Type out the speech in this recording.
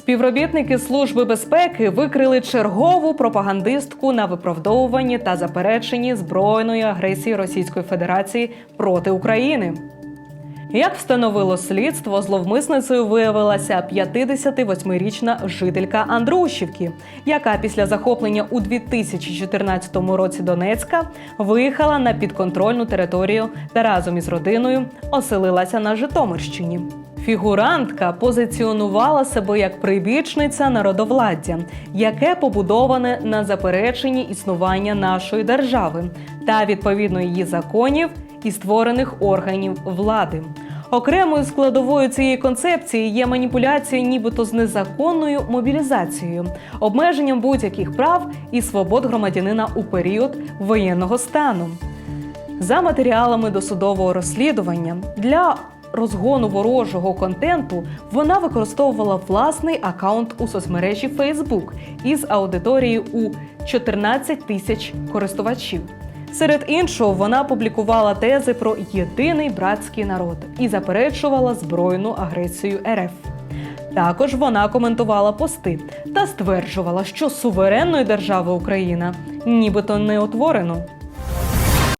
Співробітники Служби безпеки викрили чергову пропагандистку на виправдовуванні та запереченні збройної агресії Російської Федерації проти України. Як встановило слідство, зловмисницею виявилася 58-річна жителька Андрушівки, яка після захоплення у 2014 році Донецька виїхала на підконтрольну територію та разом із родиною оселилася на Житомирщині. Фігурантка позиціонувала себе як прибічниця народовладдя, яке побудоване на запереченні існування нашої держави та відповідно її законів і створених органів влади. Окремою складовою цієї концепції є маніпуляція, нібито з незаконною мобілізацією, обмеженням будь-яких прав і свобод громадянина у період воєнного стану. За матеріалами досудового розслідування для розгону ворожого контенту вона використовувала власний акаунт у соцмережі Facebook із аудиторією у 14 тисяч користувачів. Серед іншого, вона публікувала тези про єдиний братський народ і заперечувала збройну агресію РФ. Також вона коментувала пости та стверджувала, що суверенної держави Україна нібито не утворено.